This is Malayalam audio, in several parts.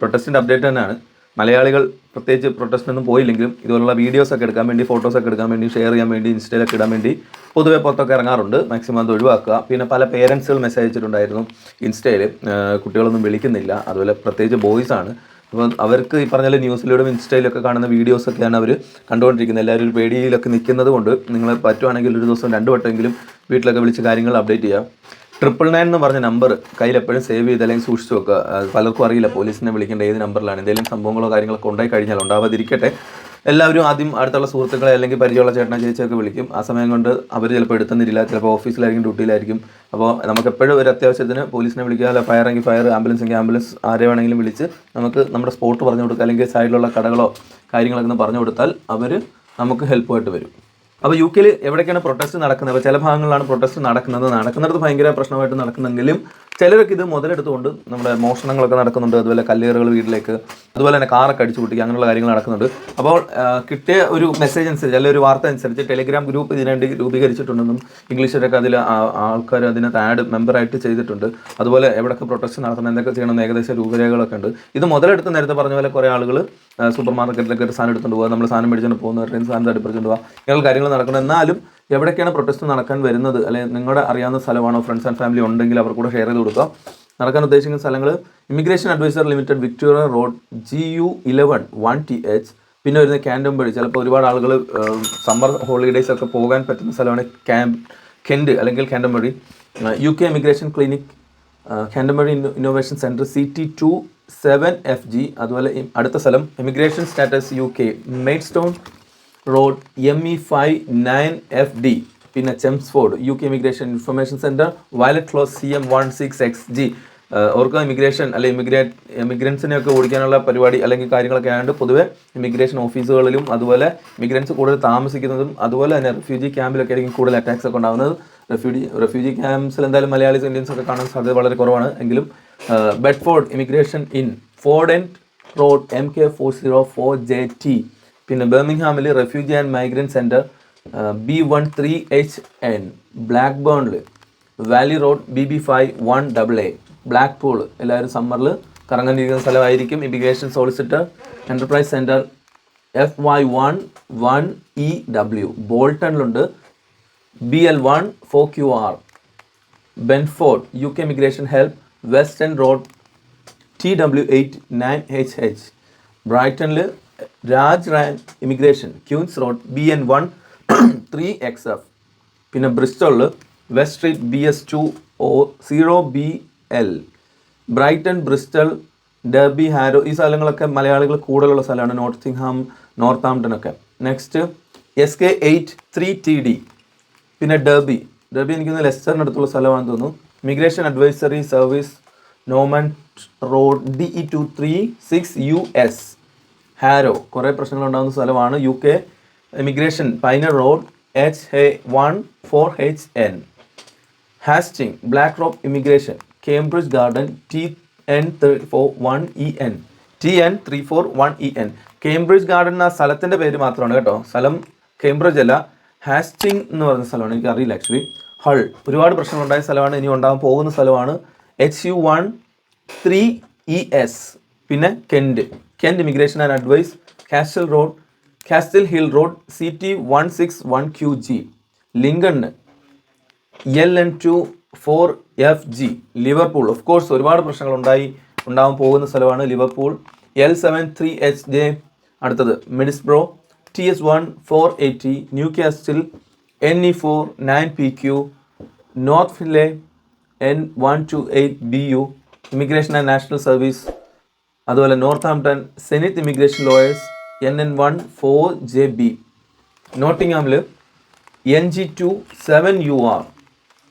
പ്രൊട്ടസ്റ്റിന്റെ അപ്ഡേറ്റ് തന്നെയാണ്. മലയാളികൾ പ്രത്യേകിച്ച് പ്രൊട്ടസ്റ്റിനൊന്നും പോയില്ലെങ്കിലും ഇതുപോലുള്ള വീഡിയോസൊക്കെ എടുക്കാൻ വേണ്ടി ഫോട്ടോസൊക്കെ എടുക്കാൻ വേണ്ടി ഷെയർ ചെയ്യാൻ വേണ്ടി ഇൻസ്റ്റയിലൊക്കെ ഇടാൻ വേണ്ടി പൊതുവെ പുറത്തൊക്കെ ഇറങ്ങാറുണ്ട്. മാക്സിമം അത് ഒഴിവാക്കുക. പിന്നെ പല പേരൻസുകൾ മെസ്സേജ് അയച്ചിട്ടുണ്ടായിരുന്നു ഇൻസ്റ്റയിൽ കുട്ടികളൊന്നും വിളിക്കുന്നില്ല. അതുപോലെ പ്രത്യേകിച്ച് ബോയ്സാണ് അപ്പോൾ അവർക്ക് ഈ പറഞ്ഞ ന്യൂസിലൂടെ ഇൻസ്റ്റയിലൊക്കെ കാണുന്ന വീഡിയോസൊക്കെയാണ് അവർ കണ്ടുകൊണ്ടിരിക്കുന്നത്. എല്ലാവരും ഒരു പേടിയിലൊക്കെ നിൽക്കുന്നത് കൊണ്ട് നിങ്ങൾ പറ്റുവാണെങ്കിൽ ഒരു ദിവസം രണ്ട് വട്ടമെങ്കിലും വീട്ടിലൊക്കെ വിളിച്ച് കാര്യങ്ങൾ അപ്ഡേറ്റ് ചെയ്യുക ട്രിപ്പിൾ നയൻ എന്ന് പറഞ്ഞ നമ്പർ കയ്യിൽ എപ്പോഴും സേവ് ചെയ്ത് അല്ലെങ്കിൽ സൂക്ഷിച്ചു വെക്കുക. പലർക്കും അറിയില്ല പോലീസിനെ വിളിക്കേണ്ട ഏത് നമ്പറിലാണ് എന്തെങ്കിലും സംഭവങ്ങളോ കാര്യങ്ങളൊക്കെ ഉണ്ടായി കഴിഞ്ഞാൽ ഉണ്ടാവാതിരിക്കട്ടെ. എല്ലാവരും ആദ്യം അടുത്തുള്ള സുഹൃത്തുക്കളെ അല്ലെങ്കിൽ പരിചയമുള്ള ചേട്ടനെ ചേച്ചിയൊക്കെ വിളിക്കും. ആ സമയം കൊണ്ട് അവർ ചിലപ്പോൾ എടുത്തുന്നില്ല ചിലപ്പോൾ ഓഫീസിലായിരിക്കും ഡ്യൂട്ടിയിലായിരിക്കും. അപ്പോൾ നമുക്ക് എപ്പോഴും ഒരു അത്യാവശ്യത്തിന് പോലീസിനെ വിളിക്കുക അല്ല ഫയർ എങ്കിൽ ഫയർ ആംബുലൻസ് എങ്കിൽ ആംബുലൻസ് ആരെ വേണമെങ്കിലും വിളിച്ച് നമുക്ക് നമ്മുടെ സ്പോട്ട് പറഞ്ഞു കൊടുക്കുക. അല്ലെങ്കിൽ സൈഡിലുള്ള കടകളോ കാര്യങ്ങളൊക്കെ ഒന്ന് പറഞ്ഞു കൊടുത്താൽ അവർ നമുക്ക് ഹെൽപ്പുമായിട്ട് വരും. അപ്പോൾ യു കെയിൽ എവിടെയൊക്കെയാണ് പ്രൊട്ടസ്റ്റ് നടക്കുന്നത്? ചില ഭാഗങ്ങളിലാണ് പ്രൊട്ടസ്റ്റ് നടക്കുന്നത്. നടക്കുന്നിടത്ത് ഭയങ്കര പ്രശ്നമായിട്ട് നടക്കുന്നെങ്കിലും ചിലരൊക്കെ ഇത് മുതലെടുത്തുകൊണ്ട് നമ്മുടെ മോഷണങ്ങളൊക്കെ നടക്കുന്നുണ്ട്. അതുപോലെ കല്ലേറുകൾ വീട്ടിലേക്ക് അതുപോലെ തന്നെ കാറൊക്കെ അടിച്ചു പൊട്ടിക്കുക അങ്ങനെയുള്ള കാര്യങ്ങൾ നടക്കുന്നുണ്ട്. അപ്പോൾ കിട്ടിയ ഒരു മെസ്സേജ് അനുസരിച്ച് അല്ലെങ്കിൽ ഒരു വാർത്ത അനുസരിച്ച് ടെലിഗ്രാം ഗ്രൂപ്പ് ഇതിനുവേണ്ടി രൂപീകരിച്ചിട്ടുണ്ടെന്നും ഇംഗ്ലീഷിലൊക്കെ അതിൽ ആൾക്കാർ അതിനകത്ത് ആഡ് മെമ്പറായിട്ട് ചെയ്തിട്ടുണ്ട്. അതുപോലെ എവിടെയൊക്കെ പ്രൊട്ടസ്റ്റ് നടത്തണം എന്തൊക്കെ ചെയ്യണമെന്ന് ഏകദേശം രൂപരേഖകളൊക്കെ ഉണ്ട്. ഇത് മുതലെടുത്ത് നേരത്തെ പറഞ്ഞ പോലെ കുറേ ആളുകൾ സൂപ്പർ മാർക്കറ്റിലൊക്കെ ഒരു സാധനം എടുത്തുകൊണ്ട് പോകുക നമ്മൾ സാധനം മേടിച്ചുകൊണ്ട് പോകുന്നവരുടെ സാധനം തടിപ്പിച്ചുകൊണ്ട് പോകുക ഇങ്ങനെയുള്ള കാര്യങ്ങൾ നടക്കണം. എന്നാലും എവിടെയൊക്കെയാണ് പ്രൊട്ടസ്റ്റ് നടക്കാൻ വരുന്നത്? അല്ലെങ്കിൽ നിങ്ങളുടെ അറിയാവുന്ന സ്ഥലമാണോ? ഫ്രണ്ട്സ് ആൻഡ് ഫാമിലി ഉണ്ടെങ്കിൽ അവർ കൂടെ ഷെയർ ചെയ്ത് കൊടുക്കുക നടക്കാൻ ഉദ്ദേശിക്കുന്ന സ്ഥലങ്ങൾ immigration adviser limited Victoria road G U eleven one T H പിന്നെ വരുന്ന ക്യാൻഡംബഴി ചിലപ്പോൾ ഒരുപാട് ആളുകൾ സമ്മർ ഹോളിഡേയ്സ് ഒക്കെ പോകാൻ പറ്റുന്ന സ്ഥലമാണ് ക്യാമ്പ് കെൻഡ് അല്ലെങ്കിൽ Canterbury U K immigration clinic Canterbury innovation centre C T two seven F G അതുപോലെ അടുത്ത സ്ഥലം immigration status U K Maidstone road M E five nine F D പിന്നെ Chelmsford U K immigration information centre violet close C M one six X G ഓർക്ക് ഇമിഗ്രേഷൻ അല്ലെ ഇമിഗ്രേറ്റ് ഇമിഗ്രൻസിനെയൊക്കെ ഓടിക്കാനുള്ള പരിപാടി അല്ലെങ്കിൽ കാര്യങ്ങളൊക്കെ ആയതുകൊണ്ട് പൊതുവെ ഇമിഗ്രേഷൻ ഓഫീസുകളിലും അതുപോലെ ഇമിഗ്രൻസ് കൂടുതൽ താമസിക്കുന്നതും അതുപോലെ തന്നെ റെഫ്യൂജി ക്യാമ്പിലൊക്കെ ആയിരിക്കും കൂടുതൽ അറ്റാക്സ് ഒക്കെ ഉണ്ടാകുന്നത് റെഫ്യൂജി റെഫ്യൂജി ക്യാമ്പ്സിൽ എന്തായാലും മലയാളീസ് ഇന്ത്യൻസ് ഒക്കെ കാണാൻ സാധ്യത വളരെ കുറവാണ്. എങ്കിലും Bedford immigration in Ford Road M K four zero four J T പിന്നെ ബർമിംഗ്ഹാമിൽ refugee and migrant centre B one three H N black ബേണിൽ Valley Road B B five one double A Blackpool എല്ലാവരും സമ്മറിൽ കറങ്ങാനിരിക്കുന്ന സ്ഥലമായിരിക്കും. Immigration solicitor enterprise centre F Y one one E W. ബോൾട്ടണിലുണ്ട്. B L one four Q R. Benford U K immigration help Western Road T W eight nine H H. ബ്രൈറ്റണിൽ Raj Rann immigration Queens road B N one three X F. പിന്നെ ബ്രിസ്റ്റോളിൽ West street B S two O zero B L. Brighton Bristol Derby Harrow ഈ സ്ഥലങ്ങളൊക്കെ മലയാളികൾ കൂടുതലുള്ള സ്ഥലമാണ്. നോർത്തിങ്ഹാം നോർത്ത് ആംപ്ടൺ ഒക്കെ. Next S K eight three T D പിന്നെ ഡർബി. ഡർബി എനിക്ക് ലെസ്റ്ററിന് അടുത്തുള്ള സ്ഥലമാണെന്ന് തോന്നുന്നു. Immigration advisory service നോമൻ road D E two three six U S Harrow. കുറേ പ്രശ്നങ്ങൾ ഉണ്ടാകുന്ന സ്ഥലമാണ് U K immigration Pinner Road H A one four H N Hastings Black Rock immigration Cambridge Garden T N three four one E N T N three four one E N Cambridge Garden എന്ന സ്ഥലത്തിന്റെ പേര് മാത്രമാണ് കേട്ടോ. സ്ഥലം കേംബ്രിഡ്ജ് അല്ല. ഹാസ്റ്റിംഗ് എന്ന് പറയുന്ന സ്ഥലമാണ്. എനിക്ക് അറിയില്ല ആക്ച്വലി ഹൾ ഒരുപാട് പ്രശ്നങ്ങളുണ്ടായ സ്ഥലമാണ്. ഇനി ഉണ്ടാകാൻ പോകുന്ന സ്ഥലമാണ് H U one three E S പിന്നെ Kent Kent immigration and advice Castle road Castle hill road C T one six one Q G Lincoln L N two four F G Liverpool of course ഒരുപാട് പ്രശ്നങ്ങളുണ്ടായി ഉണ്ടാവാൻ പോകുന്ന സ്ഥലമാണ് Liverpool L seven three H J അടുത്തത് Middlesbrough T S one four eighty Newcastle N E four nine P Q Northfield N one two eight B U immigration and national service അതുപോലെ Northampton Zenith immigration lawyers N N one four J B നോട്ടിംഗാമിൽ N G two seven U R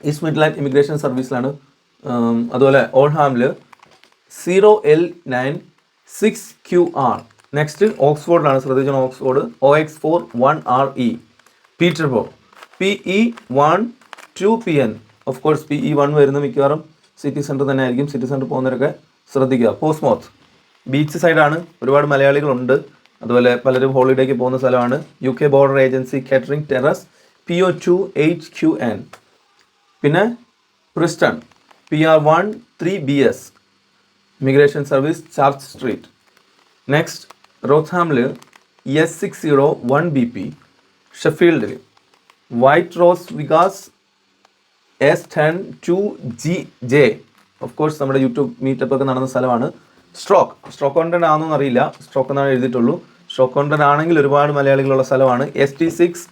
East Midland immigration സർവീസിലാണ് അതുപോലെ ഓൾഹാമിൽ zero L nine six Q R next ഓക്സ്ഫോർഡിലാണ് ശ്രദ്ധിക്കണം Oxford O X four one R E Peterborough P E one two P N of course P E one വരുന്ന മിക്കവാറും സിറ്റി സെന്റർ തന്നെ ആയിരിക്കും സിറ്റി സെന്റർ പോകുന്നവരൊക്കെ ശ്രദ്ധിക്കുക. പോസ്മോത്ത് ബീച്ച് സൈഡാണ് ഒരുപാട് മലയാളികളുണ്ട്. അതുപോലെ പലരും ഹോളിഡേക്ക് പോകുന്ന സ്ഥലമാണ്. U K border agency catering terrace P O two eight Q N. പിന്നെ Preston P R one three B S immigration service church street next റോത്ത്ഹാമിൽ S six zero one B P ഷെഫീൽഡിൽ white rose Vikas S ten two G J of course നമ്മുടെ യൂട്യൂബ് മീറ്റപ്പ് ഒക്കെ നടന്ന സ്ഥലമാണ്. സ്ട്രോക്ക് സ്ട്രോക്ക് കോണ്ടന്റ് ആണെന്ന് അറിയില്ല. സ്ട്രോക്ക് എന്നാണ് എഴുതിയിട്ടുള്ളൂ. സ്ട്രോക്ക് കോണ്ടന്റ് ആണെങ്കിൽ ഒരുപാട് മലയാളികളുള്ള സ്ഥലമാണ്. S T six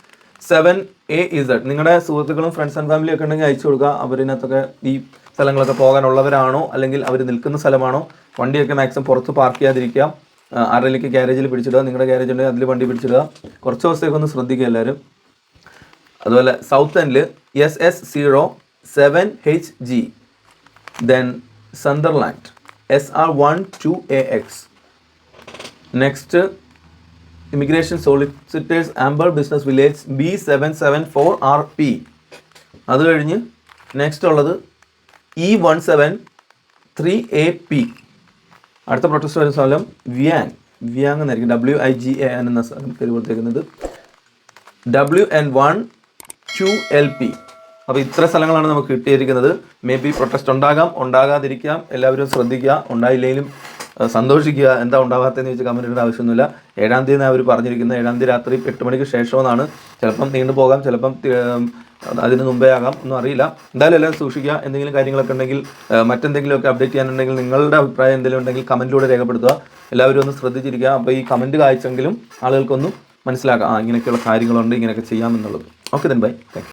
seven A Z നിങ്ങളുടെ സുഹൃത്തുക്കളും ഫ്രണ്ട്സ് ആൻഡ് ഫാമിലി ഒക്കെ ഉണ്ടെങ്കിൽ അയച്ചു കൊടുക്കുക. അവരിനകത്തൊക്കെ ഈ സ്ഥലങ്ങളൊക്കെ പോകാനുള്ളവരാണോ? അല്ലെങ്കിൽ അവർ നിൽക്കുന്ന സ്ഥലമാണോ? വണ്ടിയൊക്കെ മാക്സിമം പുറത്ത് പാർക്ക് ചെയ്യാതിരിക്കുക. ആരെങ്കിലേക്ക് ഗ്യാരേജിൽ പിടിച്ചിടുക. നിങ്ങളുടെ ഗ്യാരേജ് ഉണ്ടെങ്കിൽ അതിൽ വണ്ടി പിടിച്ചിടുക. കുറച്ച് ദിവസത്തേക്ക് ഒന്ന് ശ്രദ്ധിക്കുക എല്ലാവരും. അതുപോലെ സൗത്ത് എൻഡിൽ S S zero seven H G then Sunderland S R one two A X next immigration solicitors Amber business village B seven seven four R P അത് കഴിഞ്ഞ് നെക്സ്റ്റ് ഉള്ളത് E one seven three A P അടുത്ത പ്രൊട്ടസ്റ്റ് വരുന്ന സ്ഥലം വിയാങ് വിയാങ് എന്നായിരിക്കും. W I G A N എന്ന സ്ഥലം പേര് കൊടുത്തേക്കുന്നത്. W N one two L P അപ്പോൾ ഇത്ര സ്ഥലങ്ങളാണ് നമുക്ക് കിട്ടിയിരിക്കുന്നത്. മേ ബി പ്രൊട്ടസ്റ്റ് ഉണ്ടാകാം ഉണ്ടാകാതിരിക്കാം എല്ലാവരും ശ്രദ്ധിക്കുക. ഉണ്ടായില്ലെങ്കിലും സന്തോഷിക്കുക. എന്താ ഉണ്ടാകാത്തതെന്ന് ചോദിച്ചാൽ കമന്റ് ഇടേണ്ട ആവശ്യമൊന്നുമില്ല. ഏഴാം തീയതി അവർ പറഞ്ഞിരിക്കുന്നത്. ഏഴാം തീയതി രാത്രി എട്ട് മണിക്ക് ശേഷമെന്നാണ് ചിലപ്പം നീണ്ടു പോകാം ചിലപ്പം അതിന് മുമ്പേ ആകാം. ഒന്നും അറിയില്ല. എന്തായാലും എല്ലാം സൂക്ഷിക്കുക. എന്തെങ്കിലും കാര്യങ്ങളൊക്കെ ഉണ്ടെങ്കിൽ മറ്റെന്തെങ്കിലുമൊക്കെ അപ്ഡേറ്റ് ചെയ്യാനുണ്ടെങ്കിൽ നിങ്ങളുടെ അഭിപ്രായം എന്തെങ്കിലും ഉണ്ടെങ്കിൽ കമന്റിലൂടെ രേഖപ്പെടുത്തുക. എല്ലാവരും ഒന്ന് ശ്രദ്ധിച്ചിരിക്കുക. അപ്പോൾ ഈ കമന്റ് കാഴ്ചെങ്കിലും ആളുകൾക്കൊന്നും മനസ്സിലാക്കാം. ആ ഇങ്ങനെയൊക്കെയുള്ള കാര്യങ്ങളുണ്ട് ഇങ്ങനെയൊക്കെ ചെയ്യാമെന്നുള്ളത് ഓക്കെ ദൻ ബൈ താങ്ക്